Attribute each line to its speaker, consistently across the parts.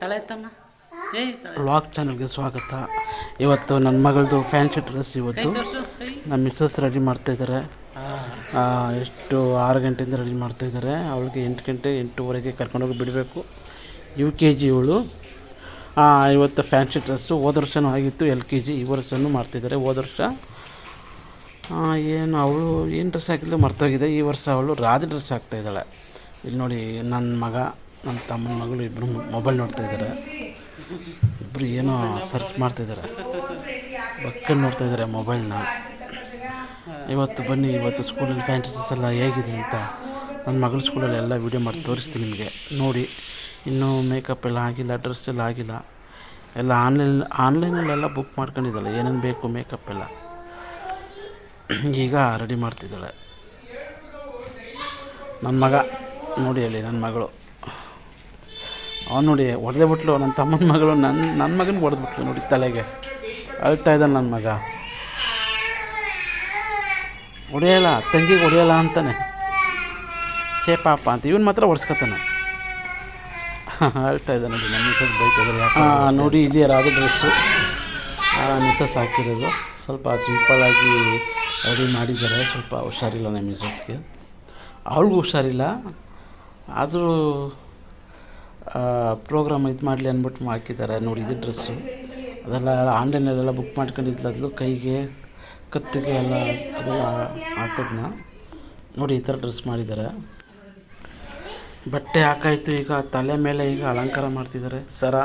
Speaker 1: ತಲೆ
Speaker 2: ವ್ಲಾಗ್ ಚಾನಲ್ಗೆ ಸ್ವಾಗತ. ಇವತ್ತು ನನ್ನ ಮಗಳದು ಫ್ಯಾನ್ಸಿ ಡ್ರೆಸ್ ಇವತ್ತು. ನಮ್ಮ ಮಿಸ್ಸಸ್ ರೆಡಿ ಮಾಡ್ತಾಯಿದ್ದಾರೆ ಎಷ್ಟು ಆರು ಗಂಟೆಯಿಂದ ರೆಡಿ ಮಾಡ್ತಾಯಿದ್ದಾರೆ ಅವಳಿಗೆ ಎಂಟು ಗಂಟೆ ಎಂಟೂವರೆಗೆ ಕರ್ಕೊಂಡೋಗಿ ಬಿಡಬೇಕು. ಯು ಕೆ ಜಿ ಇವಳು. ಇವತ್ತು ಫ್ಯಾನ್ಸಿ ಡ್ರೆಸ್ಸು ಹೋದ ವರ್ಷವೂ ಆಗಿತ್ತು ಎಲ್ ಕೆ ಜಿ ಈ ವರ್ಷವೂ ಮಾಡ್ತಿದ್ದಾರೆ ಹೋದ ವರ್ಷ ಏನು ಅವಳು ಏನು ಡ್ರೆಸ್ ಹಾಕಿದ್ಲು ಮರ್ತೋಗಿದೆ. ಈ ವರ್ಷ ಅವಳು ರಾಜ ಡ್ರೆಸ್ ಹಾಕ್ತಾಯಿದ್ದಾಳೆ ಇಲ್ಲಿ ನೋಡಿ ನನ್ನ ಮಗ ನನ್ನ ತಮ್ಮನ ಮಗಳು ಇಬ್ಬರು ಮೊಬೈಲ್ ನೋಡ್ತಾ ಇದ್ದಾರೆ. ಇಬ್ಬರು ಏನೋ ಸರ್ಚ್ ಮಾಡ್ತಿದ್ದಾರೆ ಬಕ್ಕಲ್ ನೋಡ್ತಾ ಇದ್ದಾರೆ ಮೊಬೈಲ್ನ ಇವತ್ತು ಬನ್ನಿ, ಇವತ್ತು ಸ್ಕೂಲಲ್ಲಿ ಫ್ಯಾನ್ಸಿ ಡ್ರೆಸ್ ಎಲ್ಲ ಹೇಗಿದೆ ಅಂತ. ನನ್ನ ಮಗಳ ಸ್ಕೂಲಲ್ಲಿ ಎಲ್ಲ ವೀಡಿಯೋ ಮಾಡಿ ತೋರಿಸ್ತೀನಿ ನಿಮಗೆ. ನೋಡಿ, ಇನ್ನೂ ಮೇಕಪ್ ಎಲ್ಲ ಆಗಿಲ್ಲ ಡ್ರೆಸ್ ಎಲ್ಲ ಆಗಿಲ್ಲ. ಎಲ್ಲ ಆನ್ಲೈನ್ ಆನ್ಲೈನಲ್ಲೆಲ್ಲ ಬುಕ್ ಮಾಡ್ಕೊಂಡಿದ್ದಲ್ಲ ಏನೇನು ಬೇಕು ಮೇಕಪ್ ಎಲ್ಲ. ಈಗ ರೆಡಿ ಮಾಡ್ತಿದ್ದಾಳೆ. ನನ್ನ ಮಗ, ನೋಡಿ ಅಲ್ಲಿ ನನ್ನ ಮಗಳು. ಅವನು ನೋಡಿ ಹೊಡೆದೇ ಬಿಟ್ಲು ನನ್ನ ತಮ್ಮನ ಮಗಳು ನನ್ನ ನನ್ನ ಮಗನ ಹೊಡೆದ್ಬಿಟ್ಲು ನೋಡಿ ತಲೆಗೆ. ಅಳ್ತಾ ಇದ್ದಾನೆ ನನ್ನ ಮಗ. ಹೊಡೆಯಲ್ಲ ತಂಗಿಗೆ ಹೊಡೆಯಲ್ಲ ಅಂತಾನೆ. ಹೇ ಪಾಪ ಅಂತ ಇವನು ಮಾತ್ರ ಹೊಡ್ಸ್ಕೊತಾನೆ ಅಳ್ತಾ ಇದ್ದಾನೆ ನೋಡಿ ನನ್ನ ಮಿಸಸ್ ಬೈತಿದ್ದಾರೆ ಹಾಂ ನೋಡಿ, ಇದೆ ಅದು ಡ್ರೆಸ್ಸು ಮಿಸಸ್ ಹಾಕಿರೋದು ಸ್ವಲ್ಪ ಸಿಂಪಲ್ಲಾಗಿ ರೆಡಿ ಮಾಡಿದ್ದಾರೆ, ಸ್ವಲ್ಪ ಹುಷಾರಿಲ್ಲ ನಮ್ಮ ಮಿಸಸ್ಗೆ. ಅವ್ಳಿಗೂ ಹುಷಾರಿಲ್ಲ. ಆದರೂ ಪ್ರೋಗ್ರಾಮ್ ಇದು ಮಾಡಲಿ ಅಂದ್ಬಿಟ್ಟು ಹಾಕಿದ್ದಾರೆ. ನೋಡಿ, ಇದು ಡ್ರೆಸ್ಸು ಅದೆಲ್ಲ ಆನ್ಲೈನಲ್ಲೆಲ್ಲ ಬುಕ್ ಮಾಡ್ಕೊಂಡಿದ್ಲದ್ಲು ಕೈಗೆ, ಕತ್ತಿಗೆ ಎಲ್ಲ, ಅದೆಲ್ಲ ಹಾಕೋದನ್ನ ನೋಡಿ, ಈ ಥರ ಡ್ರೆಸ್ ಮಾಡಿದ್ದಾರೆ. ಬಟ್ಟೆ ಹಾಕಾಯಿತು, ಈಗ ತಲೆ ಮೇಲೆ ಈಗ ಅಲಂಕಾರ ಮಾಡ್ತಿದ್ದಾರೆ. ಸರ,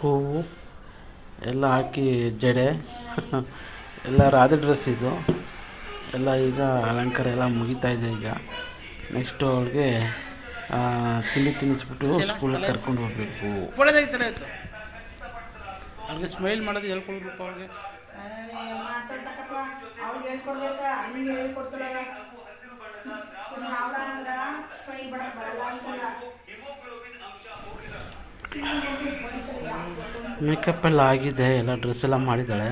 Speaker 2: ಹೂವು ಎಲ್ಲ ಹಾಕಿ ಜಡೆ. ಎಲ್ಲ ರಾಧೆ ಡ್ರೆಸ್ ಇದು. ಎಲ್ಲ ಈಗ ಅಲಂಕಾರ ಎಲ್ಲ ಮುಗಿತಾ ಇದೆ ಈಗ. ನೆಕ್ಸ್ಟು ಅವ್ಳಿಗೆ ತಿಂಡಿ ತಿನ್ನಿಸ್ಬಿಟ್ಟು ಸ್ಕೂಲಿಗೆ ಕರ್ಕೊಂಡು ಹೋಗಬೇಕು.
Speaker 1: ಅವ್ರಿಗೆ ಸ್ಮೈಲ್ ಮಾಡೋದು ಅವ್ರಿಗೆ
Speaker 3: ಹೇಳ್ಕೊಡ್ಬೇಕ ಅಂತಲ್ಲ
Speaker 2: ಮೇಕಪ್ ಎಲ್ಲ ಆಗಿದೆ ಎಲ್ಲ ಡ್ರೆಸ್ ಎಲ್ಲ ಮಾಡಿದ್ದಾಳೆ.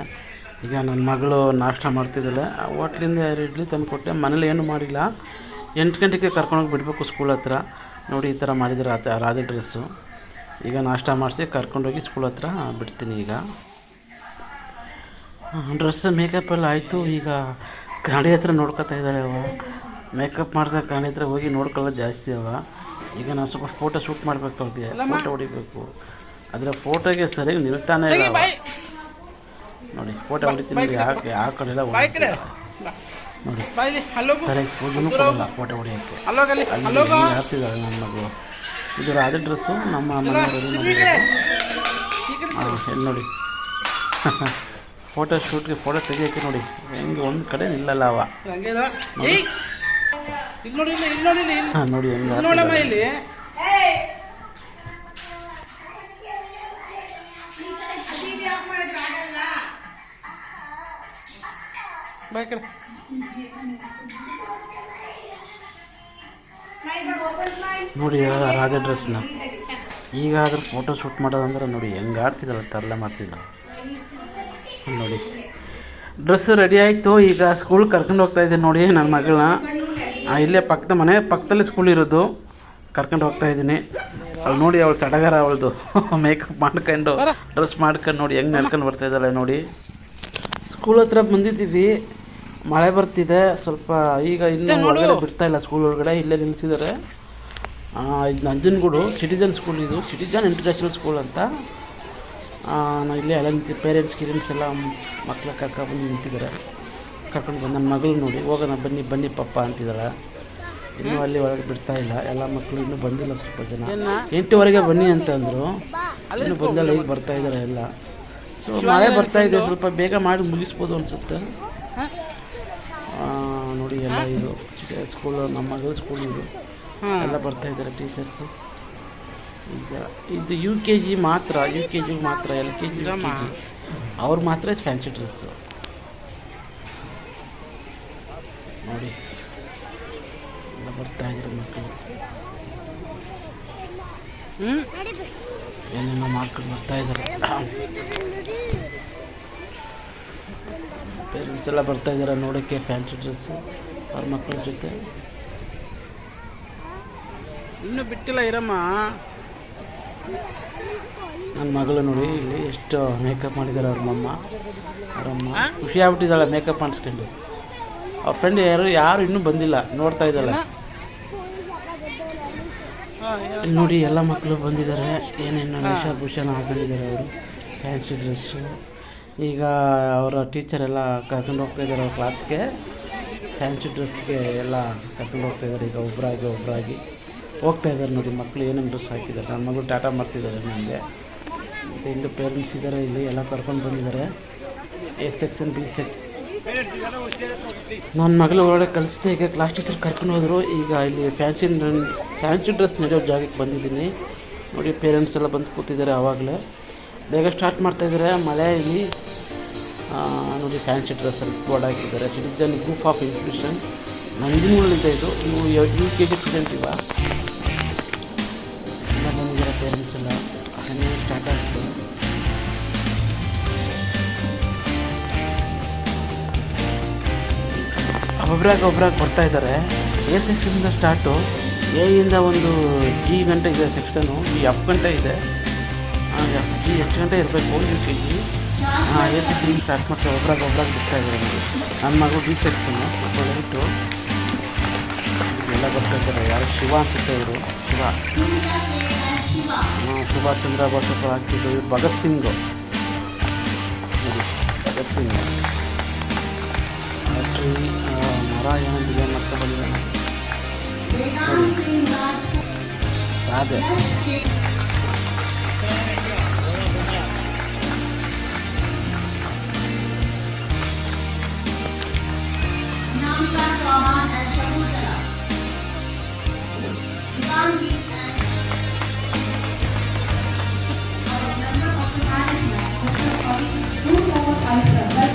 Speaker 2: ಈಗ ನನ್ನ ಮಗಳು ನಾಷ್ಟ ಮಾಡ್ತಿದ್ದಾಳೆ. ಹೋಟ್ಲಿಂದ ಎರಡು ಇಡ್ಲಿ ತಂದು ಕೊಟ್ಟೆ. ಮನೇಲಿ ಏನೂ ಮಾಡಿಲ್ಲ. ಎಂಟು ಗಂಟೆಗೆ ಕರ್ಕೊಂಡೋಗಿ ಬಿಡಬೇಕು ಸ್ಕೂಲ್ ಹತ್ರ. ನೋಡಿ ಈ ಥರ ಮಾಡಿದ್ರೆ ಆ ರಾಧೆ ಡ್ರೆಸ್ಸು ಈಗ ನಾಷ್ಟ ಮಾಡಿಸಿ ಕರ್ಕೊಂಡೋಗಿ ಸ್ಕೂಲ್ ಹತ್ರ ಬಿಡ್ತೀನಿ ಈಗ. ಡ್ರೆಸ್ ಮೇಕಪ್ ಎಲ್ಲ ಆಯಿತು. ಈಗ ಗಾಡಿ ಹತ್ರ ನೋಡ್ಕೊತಾ ಇದ್ದಾಳೆ ಅವ. ಮೇಕಪ್ ಮಾಡಿದಾಗ ಗಾಡಿ ಹತ್ರ ಹೋಗಿ ನೋಡ್ಕೊಳ್ಳೋದು ಜಾಸ್ತಿ ಅವ. ಈಗ ನಾನು ಸ್ವಲ್ಪ ಫೋಟೋ ಶೂಟ್ ಮಾಡಬೇಕು ಅವ್ರಿಗೆ. ಫೋಟೋ ಹೊಡಿಬೇಕು. ಆದರೆ ಫೋಟೋಗೆ ಸರಿಯಾಗಿ ನಿಲ್ತಾನೆ ಇಲ್ಲ ಅವ. ನೋಡಿ ಫೋಟೋ ಹೊಡಿತೀನಿ ಆ ಕಡೆ ಎಲ್ಲ ನೋಡಿ ಸರಿಯಾಗಿ ಫೋಟೋನು ಕೊಡಲ್ಲ ಫೋಟೋ ಹೊಡಿಯೋಕ್ಕೆ. ಅಲ್ಲಿ
Speaker 1: ಅಲ್ಲೋಗು.
Speaker 2: ಹಾಕ್ತಿದ್ದಾಳೆ ನನ್ನ ಮಗಳು ಇದು ಅದೇ ಡ್ರೆಸ್ಸು ನಮ್ಮ ಮನೆಯವರು ನೋಡಿ. ಫೋಟೋ ಶೂಟ್ಗೆ ಫೋಟೋ ತೆಗಿಯೋಕ್ಕೆ ನೋಡಿ. ಹೆಂಗೆ ಒಂದು ಕಡೆ ನಿಲ್ಲಲ್ಲ ಅವ.
Speaker 1: ನೋಡಿ. ನೋಡಿ ಬಾಯ್ ಕಡೆ.
Speaker 2: ನೋಡಿ ರಾಧೆ ಡ್ರೆಸ್ನ ಈಗ ಅದ್ರ ಫೋಟೋ ಶೂಟ್ ಮಾಡೋದಂದ್ರೆ ನೋಡಿ ಹೆಂಗೆ ಆಡ್ತಿದ್ದಲ್ಲ ತರಲೆ ಮಾಡ್ತಿದ್ದ ನೋಡಿ. ಡ್ರೆಸ್ ರೆಡಿ ಆಯಿತು ಈಗ ಸ್ಕೂಲ್ ಕರ್ಕೊಂಡು ಹೋಗ್ತಾ ಇದ್ದೀನಿ ನೋಡಿ ನನ್ನ ಮಗಳನ್ನ. ಇಲ್ಲೇ ಪಕ್ಕದ ಮನೆ ಪಕ್ಕದಲ್ಲಿ ಸ್ಕೂಲ್ ಇರೋದು. ಕರ್ಕೊಂಡು ಹೋಗ್ತಾ ಇದ್ದೀನಿ. ಅಲ್ಲಿ ನೋಡಿ ಅವಳು ಸಡಗರ ಅವಳದು. ಮೇಕಪ್ ಮಾಡ್ಕೊಂಡು ಡ್ರೆಸ್ ಮಾಡ್ಕೊಂಡು ನೋಡಿ ಹೆಂಗೆ ನಡ್ಕೊಂಡು ಬರ್ತಾ ಇದ್ದಾಳೆ ನೋಡಿ. ಸ್ಕೂಲ್ ಹತ್ರ ಬಂದಿದ್ದೀವಿ. ಮಳೆ ಬರ್ತಿದೆ ಸ್ವಲ್ಪ ಈಗ ಇನ್ನೂ ಹೊರಗಡೆ ಬಿಡ್ತಾ ಇಲ್ಲ ಸ್ಕೂಲ್ ಒಳಗಡೆ ಇಲ್ಲೇ ನಿಲ್ಲಿಸಿದ್ದಾರೆ. ಇದು ನಂಜನಗೂಡು ಸಿಟಿಜನ್ ಸ್ಕೂಲ್ ಇದು ಸಿಟಿಜನ್ ಇಂಟರ್ನ್ಯಾಷನಲ್ ಸ್ಕೂಲ್ ಅಂತ. ನಾನು ಇಲ್ಲೇ ಎಲ್ಲ ನಿಂತಿ ಪೇರೆಂಟ್ಸ್ ಗಿರೆಂಟ್ಸ್ ಎಲ್ಲ ಮಕ್ಕಳ ಕರ್ಕ ಬಂದು ನಿಂತಿದ್ದಾರೆ. ಕರ್ಕೊಂಡು ಬಂದು ನನ್ನ ಮಗಳು ನೋಡಿ ಹೋಗೋಣ ಬನ್ನಿ ಬನ್ನಿ ಪಪ್ಪ ಅಂತಿದ್ದಾಳೆ ಇನ್ನೂ ಅಲ್ಲಿ ಒಳಗೆ ಬಿಡ್ತಾ ಇಲ್ಲ ಎಲ್ಲ ಮಕ್ಕಳು ಇನ್ನೂ ಬಂದಿಲ್ಲ ಸ್ವಲ್ಪ ಜನ. ಎಂಟುವರೆಗೆ ಬನ್ನಿ ಅಂತಂದರು ಇನ್ನೂ ಬಂದಲ್ಲ ಈಗ ಬರ್ತಾ ಇದ್ದಾರೆ ಎಲ್ಲ. ಸೊ ಮಳೆ ಬರ್ತಾ ಇದೆ ಸ್ವಲ್ಪ ಬೇಗ ಮಾಡಿ ಮುಗಿಸ್ಬೋದು ಅನಿಸುತ್ತೆ. ನೋಡಿ ಎಲ್ಲ ಇದು ಸ್ಕೂಲ್ ನಮ್ಮ ಮಗಳು ಸ್ಕೂಲ್ ಇದು. ಎಲ್ಲ ಬರ್ತಾ ಇದ್ದಾರೆ ಟೀಚರ್ಸು ಈಗ ಇದು ಯು ಕೆ ಜಿ ಮಾತ್ರ ಯು ಕೆ ಜಿ ಮಾತ್ರ ಎಲ್ ಕೆ ಜಿ ಅವ್ರು ಮಾತ್ರ ಫ್ಯಾನ್ಸಿ ಡ್ರೆಸ್ಸು ನೋಡಿ ಎಲ್ಲ ಬರ್ತಾ ಇದ್ದಾರೆ ಮಕ್ಕಳು. ಏನೇನೋ ಮಾಡ್ಕೊಂಡು ಬರ್ತಾ ಇದ್ದಾರೆ. ಪೇರೆಂಟ್ಸ್ ಎಲ್ಲ ಬರ್ತಾ ಇದ್ದಾರೆ ನೋಡೋಕ್ಕೆ ಫ್ಯಾನ್ಸಿ ಡ್ರೆಸ್ಸು ಅವ್ರ ಮಕ್ಕಳ ಜೊತೆ.
Speaker 1: ಇನ್ನೂ ಬಿಟ್ಟಿಲ್ಲ ಇರಮ್ಮ
Speaker 2: ನನ್ನ ಮಗಳು ನೋಡಿ ಇಲ್ಲಿ ಎಷ್ಟು ಮೇಕಪ್ ಮಾಡಿದ್ದಾರೆ ಅವ್ರ ಮಮ್ಮ ಅವರಮ್ಮ ಖುಷಿ ಆಗ್ಬಿಟ್ಟಿದ್ದಾಳೆ ಮೇಕಪ್ ಮಾಡಿಸ್ಕೊಂಡು. ಅವ್ರ ಫ್ರೆಂಡ್ ಯಾರು ಯಾರು ಇನ್ನೂ ಬಂದಿಲ್ಲ ನೋಡ್ತಾ ಇದ್ದಾಳೆ. ನೋಡಿ ಎಲ್ಲ ಮಕ್ಕಳು ಬಂದಿದ್ದಾರೆ. ಏನೇನು ವೇಷಭೂಷಣ ಹಾಕೊಂಡಿದ್ದಾರೆ ಅವರು. ಫ್ಯಾನ್ಸಿ ಡ್ರೆಸ್ಸು ಈಗ ಅವರ ಟೀಚರ್ ಎಲ್ಲ ಕರ್ಕೊಂಡು ಹೋಗ್ತಾಯಿದ್ದಾರೆ ಅವ್ರ ಕ್ಲಾಸ್ಗೆ ಫ್ಯಾನ್ಸಿ ಡ್ರೆಸ್ಗೆ ಎಲ್ಲ ಕರ್ಕೊಂಡು ಹೋಗ್ತಾ ಇದ್ದಾರೆ. ಈಗ ಒಬ್ಬರಾಗಿ ಒಬ್ಬರಾಗಿ ಹೋಗ್ತಾ ಇದ್ದಾರೆ ನೋಡಿ ಮಕ್ಕಳು ಏನೇನು ಡ್ರೆಸ್ ಹಾಕಿದ್ದಾರೆ. ನನ್ನ ಮಗಳು ಟಾಟಾ ಮಾಡ್ತಿದ್ದಾರೆ ನನಗೆ. ಮತ್ತು ಪೇರೆಂಟ್ಸ್ ಇದ್ದಾರೆ ಇಲ್ಲಿ, ಎಲ್ಲ ಕರ್ಕೊಂಡು ಬಂದಿದ್ದಾರೆ. ಎ ಸೆಕ್ಷನ್ ಬಿ ಸೆಕ್ಷನ್ ನನ್ನ ಮಗಳು ಒಳಗಡೆ ಕಳಿಸ್ದೆ ಈಗ ಕ್ಲಾಸ್ ಟೀಚರ್ ಕರ್ಕೊಂಡು ಹೋದರು. ಈಗ ಇಲ್ಲಿ ಫ್ಯಾನ್ಸಿ ಫ್ಯಾನ್ಸಿ ಡ್ರೆಸ್ ನಡೆಯೋ ಜಾಗಕ್ಕೆ ಬಂದಿದ್ದೀನಿ. ನೋಡಿ ಪೇರೆಂಟ್ಸ್ ಎಲ್ಲ ಬಂದು ಕೂತಿದ್ದಾರೆ ಆವಾಗಲೇ ಬೇಗ ಸ್ಟಾರ್ಟ್ ಮಾಡ್ತಾಯಿದ್ದಾರೆ ಮಳೆ ಇಲ್ಲಿ. ನೋಡಿ ಫ್ಯಾನ್ಸಿ ಡ್ರೆಸ್ಸಲ್ಲಿ ಬೋರ್ಡ್ ಹಾಕಿದ್ದಾರೆ. ಸಿಟಿಜನ್ ಗ್ರೂಪ್ ಆಫ್ ಇನ್ಸ್ಟಿಟ್ಯೂಷನ್ ನಂಜನಗೂಡಲ್ಲಿದೆ ಇದು. ನೀವು ಯು ಕೆ ಜಿ ಸ್ಟೂಡೆಂಟ್ ಇವ? ಎಲ್ಲ ಬಂದಿದ್ದಾರೆ ಪೇರೆಂಟ್ಸ್ ಎಲ್ಲ ಹಾಗೆ ಸ್ಟಾರ್ಟ್ ಆಗ್ತದೆ ಒಬ್ಬರಾಗ ಒಬ್ಬರಾಗ ಬರ್ತಾ ಇದ್ದಾರೆ. ಎ ಸೆಕ್ಷನಿಂದ ಸ್ಟಾರ್ಟು ಎ ಇಂದ ಒಂದು ಜಿ ಗಂಟೆ ಇದೆ ಸೆಕ್ಷನು ಈ ಎಫ್ ಗಂಟೆ ಇದೆ. ಎಫ್ ಜಿ ಎಷ್ಟು ಗಂಟೆ ಇರಬೇಕು? U K G A section start ಮಾಡ್ತಾರೆ ಒಬ್ರಾಗ ಒಬ್ರಾಗ ಬಿಡ್ತಾ ಇದ್ದಾರೆ ನನಗೆ ನನ್ನ ಮಗು ಬೀಚ್ ಸೆಕ್ಷನು ಒಳಗಿಟ್ಟು. ಎಲ್ಲ ಬರ್ತಾ ಇದ್ದಾರೆ. ಯಾರು? ಶಿವ ಅಂತ ಇವರು. ಶಿವ. ಹಾಂ ಸುಭಾಷ್ ಚಂದ್ರ ಬೋಸ್ ಅವರು ಹಾಕ್ತಿದ್ದು ಇವ್ರು ಭಗತ್ ಸಿಂಗ್ ಭಗತ್ ಸಿಂಗ್. ಟ್ರೀ ಮರ ಏನೋ ಡಿಸೈನ್ ಮಾಡ್ತಾ ಬಂದಿದ್ದಾನೆ. ಅದೇ.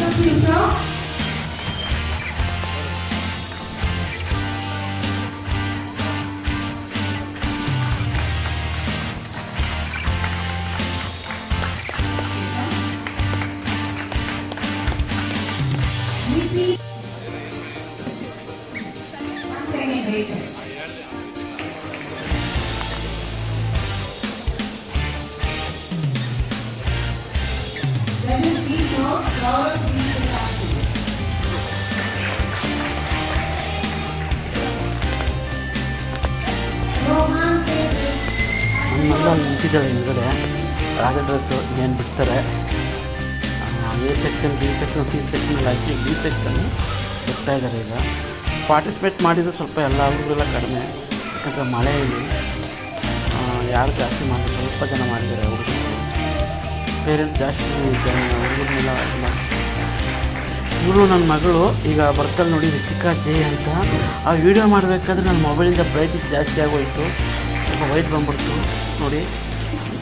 Speaker 3: Constituição?
Speaker 2: Muito bem. ಅಲ್ಲಿ ನಿಂತಿದ್ದಾಳೆ ಹಿಂದ್ಗಡೆ. ರಾಗ ಡ್ರೆಸ್ಸು ಏನು ಬಿಡ್ತಾರೆ? A section B section C ಸೆಕ್ಷನಲ್ಲಿ ಹಾಕಿ ಬಿ ಸೆಕ್ಷನ್ ಬಿಡ್ತಾ ಇದ್ದಾರೆ ಈಗ. ಪಾರ್ಟಿಸಿಪೇಟ್ ಮಾಡಿದ್ರು ಸ್ವಲ್ಪ ಎಲ್ಲ ಹುಡುಗರೆಲ್ಲ ಕಡಿಮೆ. ಯಾಕಂದರೆ ಮಳೆಯಲ್ಲಿ ಯಾರು ಜಾಸ್ತಿ ಮಾಡಿದ್ರು ಸ್ವಲ್ಪ ಜನ ಮಾಡಿದ್ದಾರೆ ಹುಡುಗರು. ಪೇರೆಂಟ್ಸ್ ಜಾಸ್ತಿ ಹುಡುಗರನ್ನೆಲ್ಲ ಇವಳು ನನ್ನ ಮಗಳು, ಈಗ ಬರ್ತಾಳೆ ನೋಡಿ ಚಿಕ್ಕ ಜೆ ಅಂತ. ಆ ವಿಡಿಯೋ ಮಾಡಬೇಕಾದ್ರೆ ನನ್ನ ಮೊಬೈಲಿಂದ ಬ್ರೈಟ್ನೆಸ್ ಜಾಸ್ತಿ ಆಗೋಯಿತು. ಸ್ವಲ್ಪ ವೈಟ್ ಬಂದ್ಬಿಡ್ತು. ನೋಡಿ.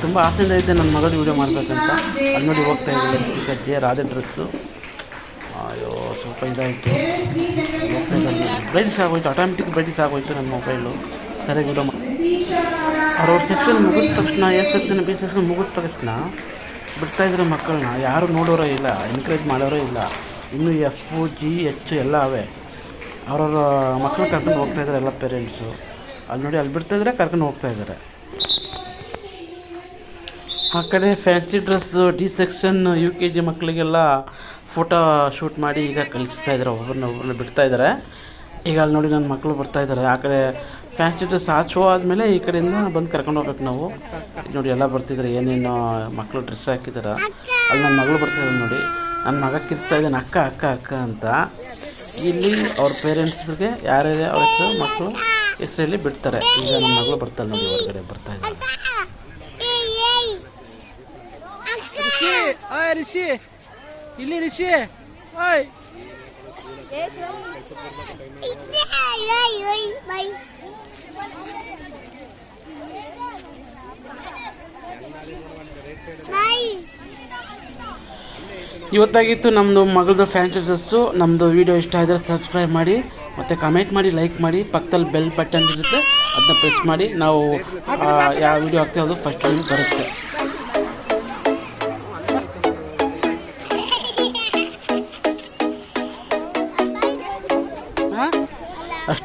Speaker 2: ತುಂಬ ಆಸೆಯಿಂದ ಇದ್ದೆ ನನ್ನ ಮಗಳು ವಿಡಿಯೋ ಮಾಡಬೇಕಂತ. ಅಲ್ಲಿ ನೋಡಿ ಹೋಗ್ತಾ ಇದ್ದೀನಿ ಚಿಕ್ಕಜ್ಜಿ ರಾಧೆ ಡ್ರೆಸ್ಸು. ಅಯ್ಯೋ, ಸ್ವಲ್ಪ ಇದಾಯಿತು. ಬ್ರೈಟಿಸ್ ಆಗೋಯ್ತು ಆಟೋಮೆಟಿಕ್ ಬ್ರೈಟಿಸ್ ಆಗೋಯ್ತು ನನ್ನ ಮೊಬೈಲು ಸರಿಯಾಗಿ ವೀಡಿಯೋ ಅವ್ರವ್ರ ಸೆಕ್ಷನ್ ಮುಗಿದ ತಕ್ಷಣ ಎಸ್ ಸೆಕ್ಷನ್ ಬಿ ಸೆಕ್ಷನ್ ಮುಗಿದ ತಕ್ಷಣ ಬಿಡ್ತಾ ಇದ್ದಾರೆ ಮಕ್ಕಳನ್ನ. ಯಾರು ನೋಡೋರೇ ಇಲ್ಲ ಎನ್ಕರೇಜ್ ಮಾಡೋರೇ ಇಲ್ಲ. ಇನ್ನು ಎಫ್ ಜಿ ಎಚ್ ಎಲ್ಲ ಅವೇ. ಅವ್ರವ್ರ ಮಕ್ಕಳು ಕರ್ಕೊಂಡು ಹೋಗ್ತಾ ಇದ್ದಾರೆ ಎಲ್ಲ ಪೇರೆಂಟ್ಸು ಅಲ್ಲಿ ನೋಡಿ, ಅಲ್ಲಿ ಬಿಡ್ತಾ ಇದ್ದಾರೆ ಕರ್ಕೊಂಡು ಹೋಗ್ತಾ ಇದ್ದಾರೆ ಆ ಕಡೆ fancy dress D section U K G ಮಕ್ಕಳಿಗೆಲ್ಲ ಫೋಟೋ ಶೂಟ್ ಮಾಡಿ ಈಗ ಕಲಿಸ್ತಾ ಇದ್ದಾರೆ ಒಬ್ಬರನ್ನ ಒಬ್ಬರನ್ನ ಬಿಡ್ತಾ ಇದ್ದಾರೆ. ಈಗ ಅಲ್ಲಿ ನೋಡಿ ನನ್ನ ಮಕ್ಕಳು ಬರ್ತಾ ಇದ್ದಾರೆ. ಆ ಕಡೆ ಫ್ಯಾನ್ಸಿ ಡ್ರೆಸ್ ಆ ಶೋ ಆದಮೇಲೆ ಈ ಕಡೆಯಿಂದ ಬಂದು ಕರ್ಕೊಂಡು ಹೋಗ್ಬೇಕು ನಾವು. ನೋಡಿ ಎಲ್ಲ ಬರ್ತಿದ್ದಾರೆ, ಏನೇನು ಮಕ್ಕಳು ಡ್ರೆಸ್ ಹಾಕಿದ್ದಾರೆ. ಅಲ್ಲಿ ನನ್ನ ಮಗಳು ಬರ್ತಿದ್ದಾರೆ ನೋಡಿ. ನನ್ನ ಮಗ ಕಿರ್ತಾ ಇದ್ದಾನೆ, ಅಕ್ಕ ಅಕ್ಕ ಅಕ್ಕ ಅಂತ. ಇಲ್ಲಿ ಅವ್ರ ಪೇರೆಂಟ್ಸ್ಗೆ ಯಾರ್ಯಾರು ಅವ್ರ ಹೆಸರು ಮಕ್ಕಳು ಹೆಸರಲ್ಲಿ ಬಿಡ್ತಾರೆ. ಈಗ ನನ್ನ ಮಗಳು ಬರ್ತಾರೆ ನೋಡಿ, ಹೊರಗಡೆ ಬರ್ತಾ ಇದ್ದಾರೆ
Speaker 1: ರಿಷಿ. ಇಲ್ಲಿ ಋಷಿ ಓಯ್.
Speaker 2: ಇವತ್ತಾಗಿತ್ತು ನಮ್ಮದು ಮಗಳದು ಫ್ಯಾನ್ ಡ್ರೆಸ್ಸು ನಮ್ಮದು ವೀಡಿಯೋ ಇಷ್ಟ ಆದರೆ ಸಬ್ಸ್ಕ್ರೈಬ್ ಮಾಡಿ, ಮತ್ತು ಕಮೆಂಟ್ ಮಾಡಿ ಲೈಕ್ ಮಾಡಿ, ಪಕ್ಕದಲ್ಲಿ ಬೆಲ್ ಬಟನ್ ಇರುತ್ತೆ ಅದನ್ನ ಪ್ರೆಸ್ ಮಾಡಿ. ನಾವು ಯಾವ ವೀಡಿಯೋ ಹಾಕ್ತೀವಿ ಅದು ಫಸ್ಟ್ ಟೈಮ್ ಬರುತ್ತೆ.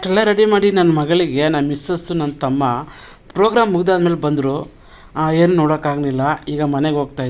Speaker 1: ಹಾಂ
Speaker 2: ಅಷ್ಟೇ ಇಷ್ಟೆಲ್ಲ ರೆಡಿ ಮಾಡಿ ನನ್ನ ಮಗಳಿಗೆ ನನ್ನ ಮಿಸ್ಸಸ್ಸು ನನ್ನ ತಮ್ಮ ಪ್ರೋಗ್ರಾಮ್ ಮುಗ್ದಾದ್ಮೇಲೆ ಬಂದರು ಏನು ನೋಡೋಕ್ಕಾಗಲಿಲ್ಲ, ಈಗ ಮನೆಗೆ ಹೋಗ್ತಾ